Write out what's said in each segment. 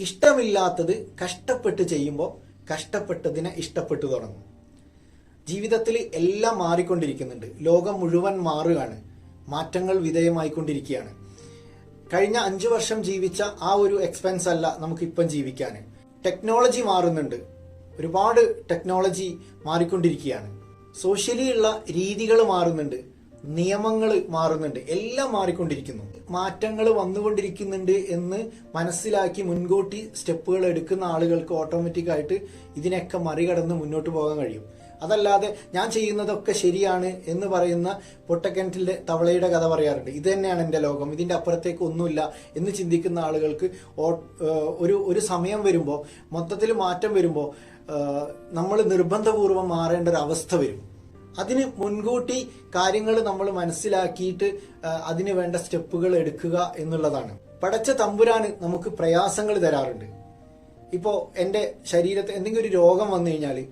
ഇഷ്ടമില്ലാത്തത് കഷ്ടപ്പെട്ട് ചെയ്യുമ്പോൾ കഷ്ടപ്പെട്ടതിനെ ഇഷ്ടപ്പെട്ടു തുടങ്ങും. ജീവിതത്തിൽ എല്ലാം മാറിക്കൊണ്ടിരിക്കുന്നുണ്ട്. ലോകം മുഴുവൻ മാറുകയാണ്. മാറ്റങ്ങൾ വിധേയമായിക്കൊണ്ടിരിക്കുകയാണ്. കഴിഞ്ഞ അഞ്ചു വർഷം ജീവിച്ച ആ ഒരു എക്സ്പെൻസ് അല്ല നമുക്ക് ഇപ്പം ജീവിക്കാൻ. ടെക്നോളജി മാറുന്നുണ്ട്. ഒരുപാട് ടെക്നോളജി മാറിക്കൊണ്ടിരിക്കുകയാണ്. സോഷ്യലി ഉള്ള രീതികൾ മാറുന്നുണ്ട്. നിയമങ്ങൾ മാറുന്നുണ്ട്. എല്ലാം മാറിക്കൊണ്ടിരിക്കുന്നു. മാറ്റങ്ങൾ വന്നുകൊണ്ടിരിക്കുന്നുണ്ട് എന്ന് മനസ്സിലാക്കി മുൻകൂട്ടി സ്റ്റെപ്പുകൾ എടുക്കുന്ന ആളുകൾക്ക് ഓട്ടോമാറ്റിക്കായിട്ട് ഇതിനൊക്കെ മറികടന്ന് മുന്നോട്ട് പോകാൻ കഴിയും. അതല്ലാതെ ഞാൻ ചെയ്യുന്നതൊക്കെ ശരിയാണ് എന്ന് പറയുന്ന പൊട്ടക്കിണറ്റിലെ തവളയുടെ കഥ പറയാറുണ്ട്. ഇത് തന്നെയാണ് എന്റെ ലോകം. ഇതിന്റെ അപ്പുറത്തേക്ക് ഒന്നുമില്ല എന്ന് ചിന്തിക്കുന്ന ആളുകൾക്ക് ഒരു ഒരു സമയം വരുമ്പോൾ മൊത്തത്തിൽ മാറ്റം വരുമ്പോൾ നമ്മൾ നിർബന്ധപൂർവം മാറേണ്ട ഒരു അവസ്ഥ വരും. അതിന് മുൻകൂട്ടി കാര്യങ്ങൾ നമ്മൾ മനസ്സിലാക്കിയിട്ട് അതിന് വേണ്ട സ്റ്റെപ്പുകൾ എടുക്കുക എന്നുള്ളതാണ്. പടച്ച തമ്പുരാന് നമുക്ക് പ്രയാസങ്ങൾ തരാറുണ്ട്. ഇപ്പോൾ എന്റെ ശരീരത്തിൽ എന്തെങ്കിലും ഒരു രോഗം വന്നു കഴിഞ്ഞാൽ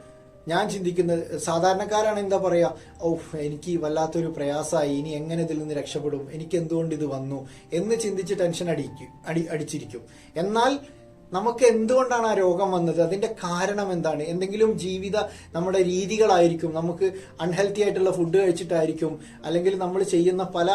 ഞാൻ ചിന്തിക്കുന്നത് സാധാരണക്കാരാണ് എന്താ പറയുക ഓ എനിക്ക് വല്ലാത്തൊരു പ്രയാസമായി ഇനി എങ്ങനെ ഇതിൽ നിന്ന് രക്ഷപ്പെടും? എനിക്ക് എന്തുകൊണ്ട് ഇത് വന്നു? എന്ന് ചിന്തിച്ച് ടെൻഷൻ അടിക്കും അടി അടിച്ചിരിക്കും. എന്നാൽ നമുക്ക് എന്തുകൊണ്ടാണ് ആ രോഗം വന്നത്? അതിന്റെ കാരണം എന്താണ്? എന്തെങ്കിലും ജീവിത നമ്മുടെ രീതികളായിരിക്കും. നമുക്ക് അൺഹെൽത്തി ആയിട്ടുള്ള ഫുഡ് കഴിച്ചിട്ടായിരിക്കും. അല്ലെങ്കിൽ നമ്മൾ ചെയ്യുന്ന പല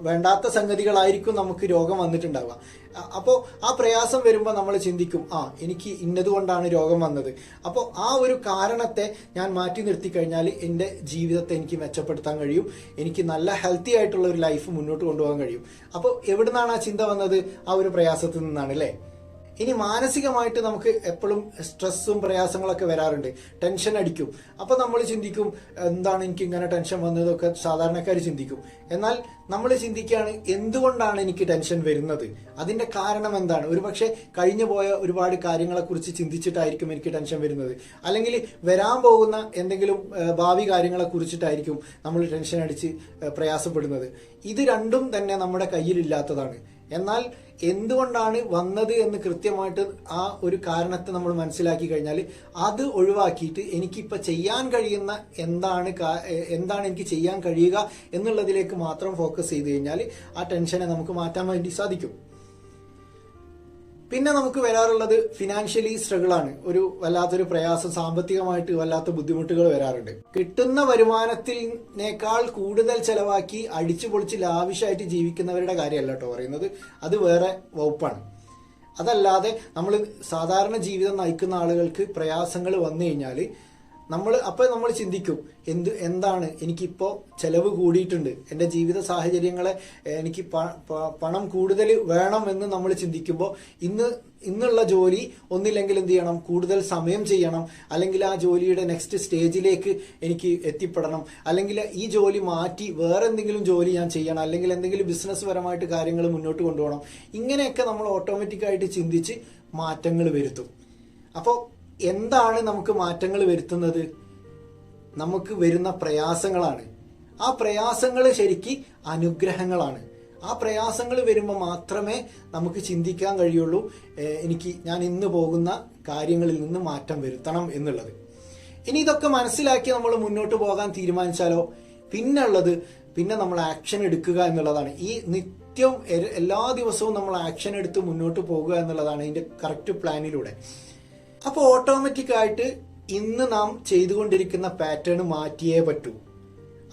വേണ്ടാത്ത സംഗതികളായിരിക്കും നമുക്ക് രോഗം വന്നിട്ടുണ്ടാവുക. അപ്പോൾ ആ പ്രയാസം വരുമ്പോൾ നമ്മൾ ചിന്തിക്കും ആ എനിക്ക് ഇന്നതുകൊണ്ടാണ് രോഗം വന്നത്. അപ്പോൾ ആ ഒരു കാരണത്തെ ഞാൻ മാറ്റി നിർത്തി കഴിഞ്ഞാൽ എന്റെ ജീവിതത്തെ എനിക്ക് മെച്ചപ്പെടുത്താൻ കഴിയും. എനിക്ക് നല്ല ഹെൽത്തി ആയിട്ടുള്ള ഒരു ലൈഫ് മുന്നോട്ട് കൊണ്ടുപോകാൻ കഴിയും. അപ്പോൾ എവിടുന്നാണ് ആ ചിന്ത വന്നത്? ആ ഒരു പ്രയാസത്തിൽ നിന്നാണ് അല്ലേ? ഇനി മാനസികമായിട്ട് നമുക്ക് എപ്പോഴും സ്ട്രെസ്സും പ്രയാസങ്ങളൊക്കെ വരാറുണ്ട്. ടെൻഷൻ അടിക്കും. അപ്പോൾ നമ്മൾ ചിന്തിക്കും എന്താണ് എനിക്ക് ഇങ്ങനെ ടെൻഷൻ വന്നതൊക്കെ സാധാരണക്കാർ ചിന്തിക്കും. എന്നാൽ നമ്മൾ ചിന്തിക്കുകയാണ് എന്തുകൊണ്ടാണ് എനിക്ക് ടെൻഷൻ വരുന്നത്? അതിന്റെ കാരണം എന്താണ്? ഒരുപക്ഷെ കഴിഞ്ഞു പോയ ഒരുപാട് കാര്യങ്ങളെക്കുറിച്ച് ചിന്തിച്ചിട്ടായിരിക്കും എനിക്ക് ടെൻഷൻ വരുന്നത്. അല്ലെങ്കിൽ വരാൻ പോകുന്ന എന്തെങ്കിലും ഭാവി കാര്യങ്ങളെ കുറിച്ചിട്ടായിരിക്കും നമ്മൾ ടെൻഷൻ അടിച്ച് പ്രയാസപ്പെടുന്നത്. ഇത് രണ്ടും തന്നെ നമ്മുടെ കയ്യിലില്ലാത്തതാണ്. എന്നാൽ എന്തുകൊണ്ടാണ് വന്നത് എന്ന് കൃത്യമായിട്ട് ആ ഒരു കാരണത്തെ നമ്മൾ മനസ്സിലാക്കി കഴിഞ്ഞാൽ അത് ഒഴിവാക്കിയിട്ട് എനിക്കിപ്പോൾ ചെയ്യാൻ കഴിയുന്ന എന്താണ് എന്താണ് എനിക്ക് ചെയ്യാൻ കഴിയുക എന്നുള്ളതിലേക്ക് മാത്രം ഫോക്കസ് ചെയ്ത് കഴിഞ്ഞാൽ ആ ടെൻഷനെ നമുക്ക് മാറ്റാൻ വേണ്ടി സാധിക്കും. പിന്നെ നമുക്ക് വരാറുള്ളത് ഫിനാൻഷ്യലി സ്ട്രഗിൾ ആണ്. ഒരു വല്ലാത്തൊരു പ്രയാസം സാമ്പത്തികമായിട്ട് വല്ലാത്ത ബുദ്ധിമുട്ടുകൾ വരാറുണ്ട്. കിട്ടുന്ന വരുമാനത്തിനേക്കാൾ കൂടുതൽ ചെലവാക്കി അടിച്ചു പൊളിച്ച് ലാവിഷായിട്ട് ജീവിക്കുന്നവരുടെ കാര്യമല്ല കേട്ടോ പറയുന്നത്. അത് വേറെ വകുപ്പാണ്. അതല്ലാതെ നമ്മൾ സാധാരണ ജീവിതം നയിക്കുന്ന ആളുകൾക്ക് പ്രയാസങ്ങൾ വന്നു കഴിഞ്ഞാൽ നമ്മൾ അപ്പോൾ നമ്മൾ ചിന്തിക്കും എന്ത് എന്താണ് എനിക്കിപ്പോൾ ചിലവ് കൂടിയിട്ടുണ്ട് എന്റെ ജീവിത സാഹചര്യങ്ങളെ എനിക്ക് പണം കൂടുതൽ വേണം എന്ന് നമ്മൾ ചിന്തിക്കുമ്പോൾ ഇന്ന് ഇന്നുള്ള ജോലി ഒന്നില്ലെങ്കിൽ എന്ത് ചെയ്യണം? കൂടുതൽ സമയം ചെയ്യണം. അല്ലെങ്കിൽ ആ ജോലിയുടെ നെക്സ്റ്റ് സ്റ്റേജിലേക്ക് എനിക്ക് എത്തിപ്പെടണം. അല്ലെങ്കിൽ ഈ ജോലി മാറ്റി വേറെ എന്തെങ്കിലും ജോലി ഞാൻ ചെയ്യണം. അല്ലെങ്കിൽ എന്തെങ്കിലും ബിസിനസ് പരമായിട്ട് കാര്യങ്ങൾ മുന്നോട്ട് കൊണ്ടുപോകണം. ഇങ്ങനെയൊക്കെ നമ്മൾ ഓട്ടോമാറ്റിക്കായിട്ട് ചിന്തിച്ച് മാറ്റങ്ങൾ വരുത്തും. അപ്പോൾ എന്താണ് നമുക്ക് മാറ്റങ്ങൾ വരുത്തുന്നത്? നമുക്ക് വരുന്ന പ്രയാസങ്ങളാണ്. ആ പ്രയാസങ്ങൾ ശരിക്ക് അനുഗ്രഹങ്ങളാണ്. ആ പ്രയാസങ്ങൾ വരുമ്പോൾ മാത്രമേ നമുക്ക് ചിന്തിക്കാൻ കഴിയുള്ളൂ. എനിക്ക് ഞാൻ ഇന്ന് പോകുന്ന കാര്യങ്ങളിൽ നിന്ന് മാറ്റം വരുത്തണം എന്നുള്ളത്. ഇനി ഇതൊക്കെ മനസ്സിലാക്കി നമ്മൾ മുന്നോട്ട് പോകാൻ തീരുമാനിച്ചാലോ? പിന്നുള്ളത് പിന്നെ നമ്മൾ ആക്ഷൻ എടുക്കുക എന്നുള്ളതാണ്. ഈ നിത്യവും എല്ലാ ദിവസവും നമ്മൾ ആക്ഷൻ എടുത്ത് മുന്നോട്ട് പോകുക എന്നുള്ളതാണ് ഇതിന്റെ കറക്റ്റ് പ്ലാനിലൂടെ അപ്പോൾ ഓട്ടോമാറ്റിക് ആയിട്ട് ഇന്ന് നാം ചെയ്തുകൊണ്ടിരിക്കുന്ന പാറ്റേൺ മാറ്റിയേ പറ്റൂ.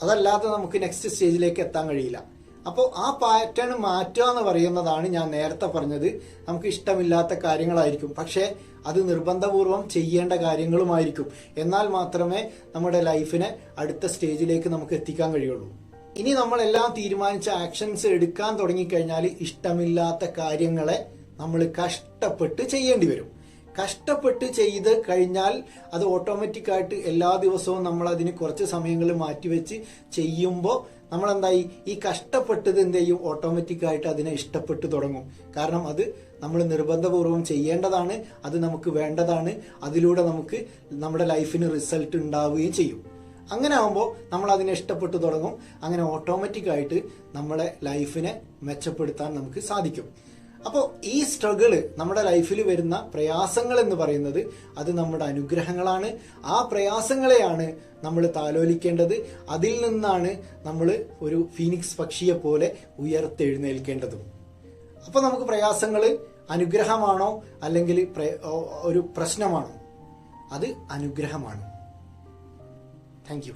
അതല്ലാതെ നമുക്ക് നെക്സ്റ്റ് സ്റ്റേജിലേക്ക് എത്താൻ കഴിയില്ല. അപ്പോൾ ആ പാറ്റേൺ മാറ്റുക എന്ന് പറയുന്നതാണ് ഞാൻ നേരത്തെ പറഞ്ഞത്. നമുക്ക് ഇഷ്ടമില്ലാത്ത കാര്യങ്ങളായിരിക്കും. പക്ഷേ അത് നിർബന്ധപൂർവം ചെയ്യേണ്ട കാര്യങ്ങളുമായിരിക്കും. എന്നാൽ മാത്രമേ നമ്മുടെ ലൈഫിനെ അടുത്ത സ്റ്റേജിലേക്ക് നമുക്ക് എത്തിക്കാൻ കഴിയുള്ളൂ. ഇനി നമ്മളെല്ലാം തീരുമാനിച്ച ആക്ഷൻസ് എടുക്കാൻ തുടങ്ങിക്കഴിഞ്ഞാൽ ഇഷ്ടമില്ലാത്ത കാര്യങ്ങളെ നമ്മൾ കഷ്ടപ്പെട്ട് ചെയ്യേണ്ടി വരും. കഷ്ടപ്പെട്ട് ചെയ്ത് കഴിഞ്ഞാൽ അത് ഓട്ടോമാറ്റിക്കായിട്ട് എല്ലാ ദിവസവും നമ്മൾ അതിന് കുറച്ച് സമയങ്ങൾ മാറ്റിവെച്ച് ചെയ്യുമ്പോൾ നമ്മൾ എന്തായി ഈ കഷ്ടപ്പെട്ടത് എന്ത് ചെയ്യും? ഓട്ടോമാറ്റിക്കായിട്ട് അതിനെ ഇഷ്ടപ്പെട്ട് തുടങ്ങും. കാരണം അത് നമ്മൾ നിർബന്ധപൂർവം ചെയ്യേണ്ടതാണ് അത് നമുക്ക് വേണ്ടതാണ് അതിലൂടെ നമുക്ക് നമ്മുടെ ലൈഫിന് റിസൾട്ട് ഉണ്ടാവുകയും ചെയ്യും. അങ്ങനെ ആകുമ്പോൾ നമ്മൾ അതിനെ ഇഷ്ടപ്പെട്ടു തുടങ്ങും. അങ്ങനെ ഓട്ടോമാറ്റിക്കായിട്ട് നമ്മുടെ ലൈഫിനെ മെച്ചപ്പെടുത്താൻ നമുക്ക് സാധിക്കും. അപ്പോൾ ഈ സ്ട്രഗിൾ നമ്മുടെ ലൈഫിൽ വരുന്ന പ്രയാസങ്ങൾ എന്ന് പറയുന്നത് അത് നമ്മുടെ അനുഗ്രഹങ്ങളാണ്. ആ പ്രയാസങ്ങളെയാണ് നമ്മൾ താലോലിക്കേണ്ടത്. അതിൽ നിന്നാണ് നമ്മൾ ഒരു ഫീനിക്സ് പക്ഷിയെ പോലെ ഉയർത്തെഴുന്നേൽക്കേണ്ടതും. അപ്പോൾ നമുക്ക് പ്രയാസങ്ങൾ അനുഗ്രഹമാണോ അല്ലെങ്കിൽ ഒരു പ്രശ്നമാണോ? അത് അനുഗ്രഹമാണ്. Thank you